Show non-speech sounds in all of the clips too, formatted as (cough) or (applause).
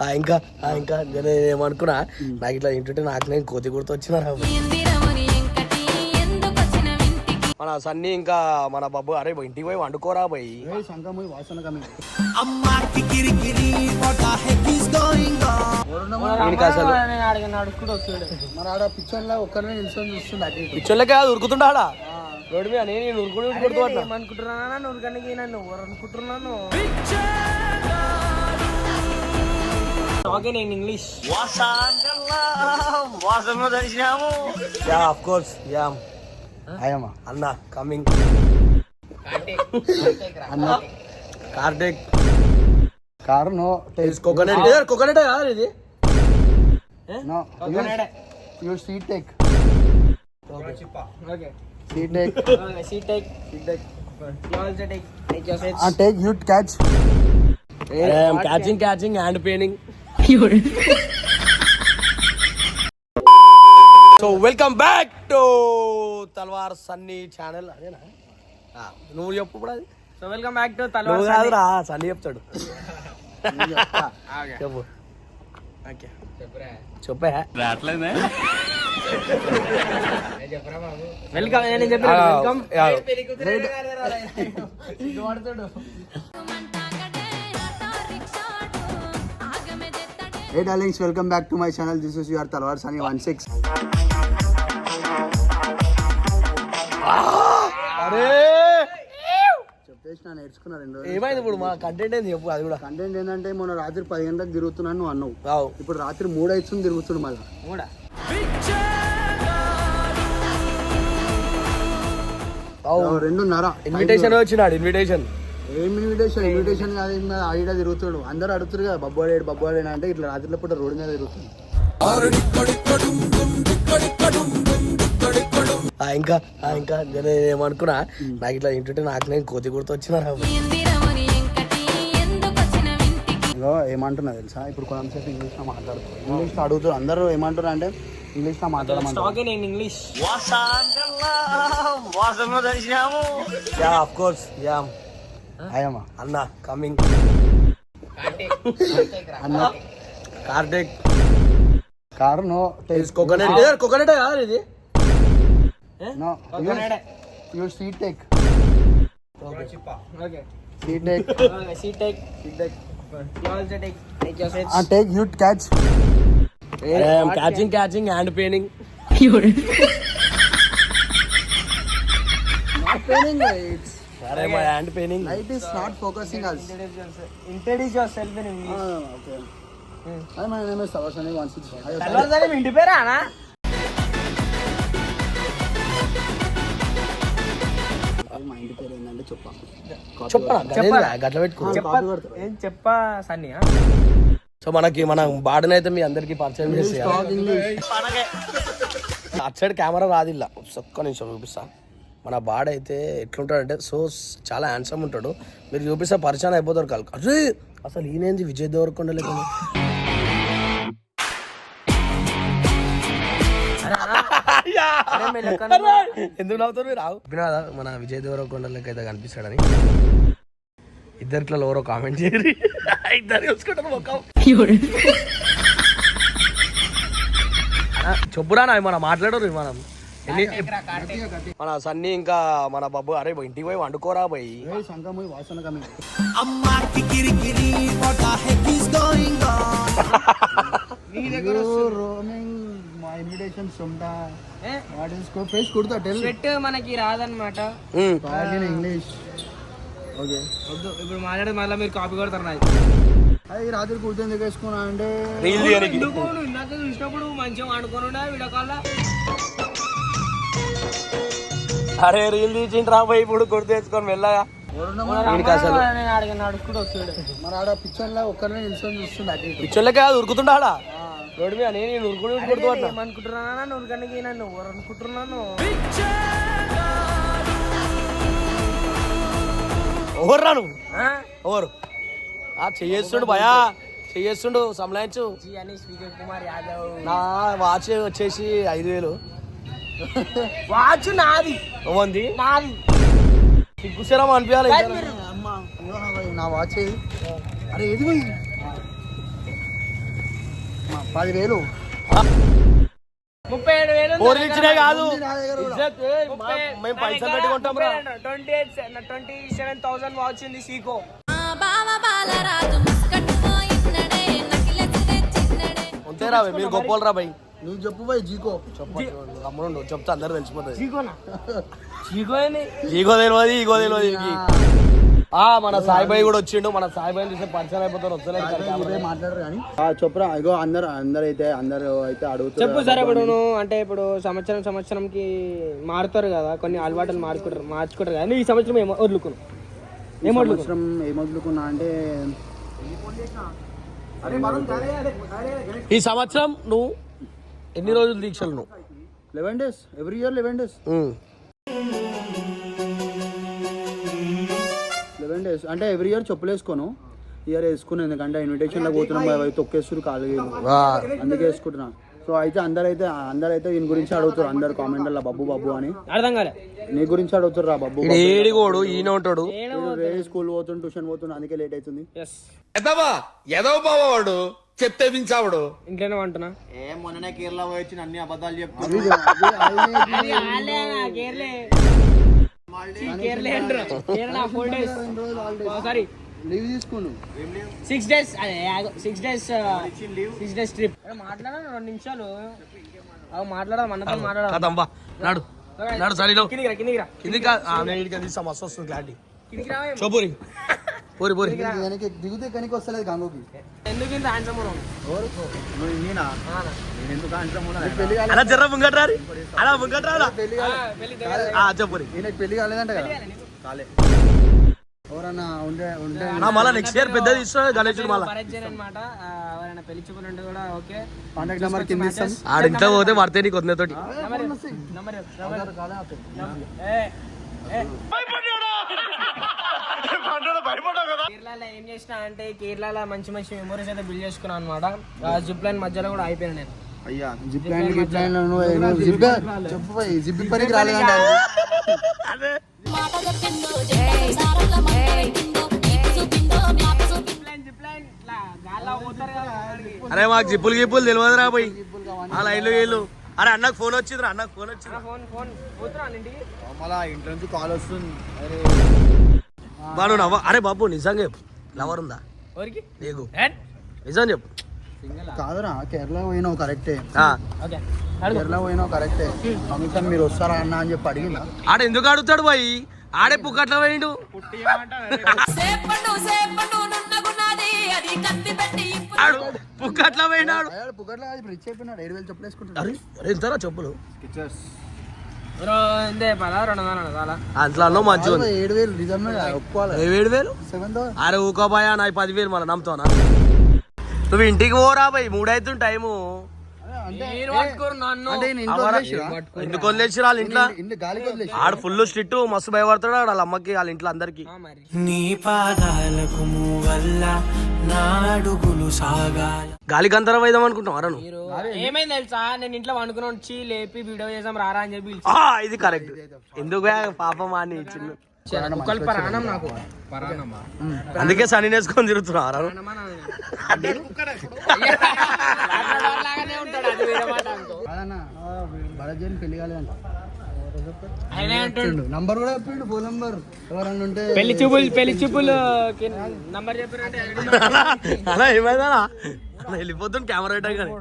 ఆ, ఇంకా ఆ, ఇంకా నేను ఏమనుకున్నా నాకు ఇట్లా ఏంటంటే నాకు నేను కోతి గుర్తు వచ్చిన ఇందిరమణి ఎంకటి ఎందుకొచ్చిన వింటికి మన సన్నీ ఇంకా మన బాబు అరే ఇంటికి పోయి వండుకోరా పోయి వాసన కమి దీనికి అసలు మరి ఆడ పిక్చర్లో ఒక్కరినే నిల్చొని చూస్తుండే అటు ఇటు పిచ్చోళ్ళకే అది ఉరుకుతుండా రోడ్డు మీద నేను నేను ఉరుకుని ఉరుకుడుతూ అట్లా అనుకుంటున్నానా నువ్వు కనుక నన్ను ఎవరు అనుకుంటున్నాను talking in English ya of course ya అయ్యమ్మా అన్న కమింగ్ అన్న కార్డెక్ కారు నో కోకోనట్ కోకోనట్ కాదు ఇది no you seat take okay seat take see take see take you also take take your sets uh take you catch catching catching hand paining so welcome back to Talwar Sunny channel అదేనా? నువ్వు చెప్పు ఇప్పుడు అది. So welcome back to Talwar కాదురా Sunny చెప్తాడు. (laughs) చెప్పు. Okay. చెప్పా. Welcome నేను చెప్పిన welcome (laughs) Hey darlings, welcome back to my channel. This is your Talwar Sani 16. అరే! చెప్పేసి నా నేర్చుకున్నా రెండు ఏమైంది ఇప్పుడు? మా కంటెంట్ ఏంది చెప్పు అది కూడా. కంటెంట్ ఏంటంటే మొన్న రాత్రి పది గంటలకు తిరుగుతున్నాను నువ్వు అన్నావు. రావు ఇప్పుడు రాత్రి మూడు అవుతుంది తిరుగుతుంది మళ్ళీ. మూడా? రెండున్నర. ఇన్విటేషన్ వచ్చినాడు ఇన్విటేషన్ ఏం ఇన్విటేషన్ ఇన్విటేషన్ కాదు ఏం కాదు. ఆడిడ తిరుగుతాడు అందరు అడుగుతారు కదా బబ్బోడేడు బబ్బోడేడు అంటే ఇట్లా రాత్రిలో పూట రోడ్డు మీద తిరుగుతుంది ఆ, ఇంకా ఆ, ఇంకా నేను ఏమనుకున్నా నాకు ఇట్లా ఏంటంటే నాకు నేను కోతి గుర్తు వచ్చిన ఏమంటున్నా తెలుసా? ఇప్పుడు కొంతసేపు ఇంగ్లీష్లో మాట్లాడుతారు ఇంగ్లీష్లో అడుగుతారు అందరూ ఏమంటారు అంటే ఇంగ్లీష్లో మాట్లాడమంటారు. English yeah of course yeah అయ్యమ్మా అన్న కమింగ్ అన్న. కార్డెక్ కారు నో కోకోనట్ కోకోనట్ కాదు ఇది? No. You seat take. Okay seat take. See take. See take. You also take take your sets ah take you catch. Catching catching hand paining అరే my hand paining light is not focusing us introduce yourself in English okay మన name మీ ఇంటి పేరా అనా మా ఇంటి పేరు ఏంటంటే చెప్పా. చెప్పరా గట్ల పెట్టుకో చెప్ప ఏం చెప్పా సన్నీ సో మనకి మన బాడనైతే మీ అందరికి పరిచయం చేసి అటు సైడ్ కెమెరా రాదు ఇలా ఒక్క నిమిషం చూపిస్తా. మన బాడ అయితే ఎట్లుంటాడంటే సో చాలా హ్యాండ్సమ్ ఉంటాడు. మీరు చూపిస్తే పరిచయం అయిపోతారు కాదు అరే అసలు ఈయనేంది విజయ్ దేవరకొండ లేకుండా ఎందుకు నవ్వుతారు మీరు? రావు. వినాదా మన విజయ్ దేవరకొండ లెక్క అయితే కనిపిస్తాడని. ఇద్దరిట్లో ఎవరో కామెంట్ చేయరు. ఇద్దరు చూసుకుంటారు చెప్పురా నా మనం మాట్లాడరు మనం మన సన్నీ ఇంకా మన బాబు అరే ఇంటికి పోయి వండుకోరా పోయి మనకి రాదనమాట ఇంగ్లీష్ ఓకే ఇప్పుడు మాట్లాడేది మళ్ళీ మీరు కాపీ కొడతారు నాకు. అది రాత్రి కూర్చొని దిగేసుకున్నా అంటే? రీల్ చూసినప్పుడు మంచిగా వండుకొని వీడియో కాల్ అరే రీల్ తీసిండ్రా పోయి ఇప్పుడు గుర్తు తెచ్చుకొని మెల్లగా ఆడ పిచ్చోళ్ళకే అది ఉరుకుతుండా రోడ్డు మీద నేను ఉరుకుని కనుక నన్ను ఎవరు? అనుకుంటున్నాను రా చెయ్యేస్తుండు భయా. చెయ్యేస్తుండు సంలాయించు జీ అనీష్ విజయ్ కుమార్ యాదవ్. నా వాచ్ వచ్చేసి ఐదు వేలు. వాచ్ నాది. ఓమంది నాది. సిగ్గుశరం అనిపించాలి? అమ్మా నా- వాచ్ ఏది? అరే ఏది పోయి? పదివేలు. ముప్పై ఏడు వేలు కాదు. మేము పైసలు రా. Twenty eight twenty seven thousand Seiko. అంతేరా బై, మీరు గొప్పలు రా బై నువ్వు చెప్పు పోయి జీకో. అమ్ముడు చెప్తే అందరు తెలిసిపోతుంది సీకో ఏంది ఈగో తెలియదు ఈగో మన సాయిబాయి కూడా వచ్చిండు మన సాయిబాయి చూస్తే పరిచయం అయిపోతారు వస్తలేదు మాట్లాడరు కానీ. చెప్పురా ఇగో అందరు అందరు అయితే అందరు అయితే అడుగుతారు. చెప్పు సరే ఇప్పుడు నువ్వు అంటే ఇప్పుడు సంవత్సరం సంవత్సరంకి మారుతారు కదా కొన్ని అలవాట్లు మార్చుకుంటారు మార్చుకుంటారు కదా ఈ సంవత్సరం ఏమో వదులుకున్నావు? ఏం వదులుకున్నావు? సంవత్సరం ఏం వదులుకున్నా అంటే ఈ సంవత్సరం నువ్వు ఎన్ని రోజులు దీక్షలు నువ్వు eleven days every year eleven days. Eleven days అంటే ఎవ్రీ ఇయర్ చెప్పులు వేసుకోను. ఇయర్ వేసుకున్నాను ఎందుకంటే ఇన్విటేషన్లో పోతున్నాం అవి తొక్కేస్తారు కాలు అందుకే వేసుకుంటున్నా. సో అయితే అందరైతే అందరైతే దీని గురించి అడుగుతారు అందరు కామెంట్లలో బబ్బు బబ్బు అని. అర్థం కాలే. నీ గురించి అడుగుతారు రా బబ్బు ఏడిగోడు ఈయన ఉంటాడు. వేరే స్కూల్ పోతుండు ట్యూషన్ పోతుండు అందుకే లేట్ అవుతుంది. ఎదవా? ఎదవ చెప్తే వించావాడు ఇంట్లోనే అంటున్నా ఏ మొన్ననే కేరళ పోయి వచ్చి అన్ని అబద్ధాలు చెప్తా కేరళే. కేరళే అంటారు Kerala four days sorry leave తీసుకుండు సిక్స్ డేస్ అదే six days six days trip మాట్లాడాను రెండు నిమిషాలు. అవి మాట్లాడదాం అన్నతో మాట్లాడదాం కదమ్మా నాడు. నాడు సరిలో కిందికి రా కిందికి రా. కింది కా- ఆ, నేను ఇక్కడికి తీసా మస్తు వస్తుంది క్లారిటీ కిందికి చోపూరి. పోరి పోరి. వెనక్కి దిగుతే కనికి వస్తలేదు గంగోకి ఎందుకు ఇంత అలా జర్ర ముంగట్రా రే. అలా ముంగట్రా పెళ్ళి కాలేదు. ఆ చెప్పూరి ఈయనకి పెళ్ళి కాలేదంట కదా. కాలే ఎవరన్నా ఉండే ఉండే నా మళ్ళా నెక్స్ట్ ఇయర్ ఉంటే కూడా ఓకే. కాంటాక్ట్ నెంబర్ కింద ఆడ ఇంట్లో పోతే పడితే నీకు వద్దే తోటి. Number number A A. కేరళలో ఏం చేసిన అంటే కేరళలో మంచి మంచి మెమరీస్ అయితే బిల్డ్ చేసుకున్నాను అనమాట జిప్ లైన్ మధ్యలో కూడా అయిపోయాను నేను. అయ్యా zip line zip line zip చెప్పు పోయి పనికి రాలేదంట. లైన్. అరే మాకు జిప్పులు గిప్పులు తెలియదురా పోయి. ఆ లైన్లు వీళ్ళు. అరే అన్నకు ఫోన్ వచ్చిందిరా అన్నకు ఫోన్ వచ్చింది ఫోన్ ఫోన్ పోతున్నా ఇంట్లో నుంచి కాల్ వస్తుంది. అరే బాను నవ్వ అరే బాబు నిజంగా చెప్పు. లవర్ ఉందా? ఎవరికి? నీకు. నిజం చెప్పు. కాదురా కేరళ పోయినావు కరెక్టే. ఆ, ఓకే. అడుగు. కేరళ పోయినావు కరెక్టే. కనీసం మీరు వస్తారా అన్న అని చెప్పి అడిగినా ఆడ ఎందుకు అడుగుతాడు పోయి? ఆడే పుక్కట్ల పోయిండు. సేపండు సేపండు నున్నగున్నది అది కత్తి పెట్టి ఇప్పు ఆడు పుక్కట్ల పోయినాడు. పుక్కట్లో అయిపోయినాడు ఏడు వేలు చెప్పులు వేసుకుంటాడు ఎంతరా చెప్పులు? అంతలో ఏడు వేలు నిజమే ఒప్పుకోవాలి ఏ వేడు వేలు అరే ఊకోబాయా నా పదివేలు మళ్ళీ నమ్ముతావునా నువ్వు ఇంటికి పోరా పోయి మూడైతుంది టైము ఎందుకు వదిలేసి వాళ్ళ ఇంట్లో? ఆడు ఫుల్ స్ట్రిక్ట్ మస్తు భయపడతాడు ఆడ వాళ్ళ అమ్మకి వాళ్ళ ఇంట్లో అందరికి. ఆ మరి. నీ పాదాలకు వల్ల నాడుగులు సాగాల. గాలి గంధర్వ నువ్వు? మీరు ఏమైంది తెలుసా? నేను ఇంట్లో వండుకుని వచ్చి లేపి వీడియో చేసాం రారా అని చెప్పి ఆ, ఇది కరెక్ట్. ఎందుకు బే పాపం అని చిన్న కుక్కలు పరాణం నాకు. పరాణమా? అందుకే సని నేసుకొని తిరుగుతున్నావు అరా నువ్వు? లాగానే ఉంటాడు అది వేరే మాట అనుకో కాదన్నా జైన్ పెళ్ళి కాలేదంట. నంబర్ కూడా చెప్పిండు ఫోన్ నంబర్. ఎవరన్నా ఉంటే పెళ్ళి చూపులు పెళ్ళి చూపులు నంబర్ చెప్పారంటే అలా ఏమైందా అలా వెళ్ళిపోతుంది కెమెరా పెట్టా కానీ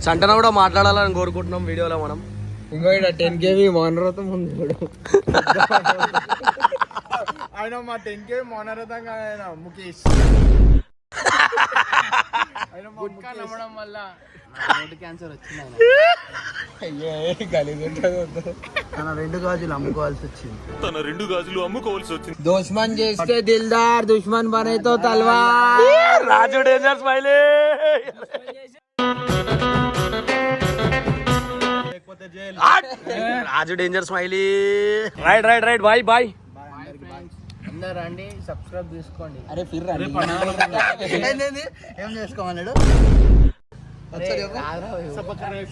సంటన కూడా మాట్లాడాలని కోరుకుంటున్నాం వీడియోలో మనం. ఇంకో ఇక్కడ టెన్ కేవీ మౌనరథం ఉంది ఇప్పుడు. (laughs) (laughs) ఆయన మా టెన్ కే మోనరథం ఆయన. ముఖేష్ క్యాన్సర్ వచ్చింది. తన రెండు గాజులు అమ్ముకోవాల్సి వచ్చింది. దుష్మన్ చేస్తే దిల్దార్ దుష్మన్ బనేతో Talwar. Raju danger smiley Raju danger smiley right right right bye bye అందరు రండి సబ్స్క్రైబ్ చేసుకోండి అరే ఫిర్ ఏం చేసుకోమన్నాడు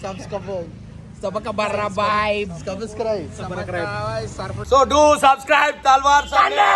సబ్స్క్రైబ్ సబక బర్రా bye subscribe so do subscribe Talwar Sunny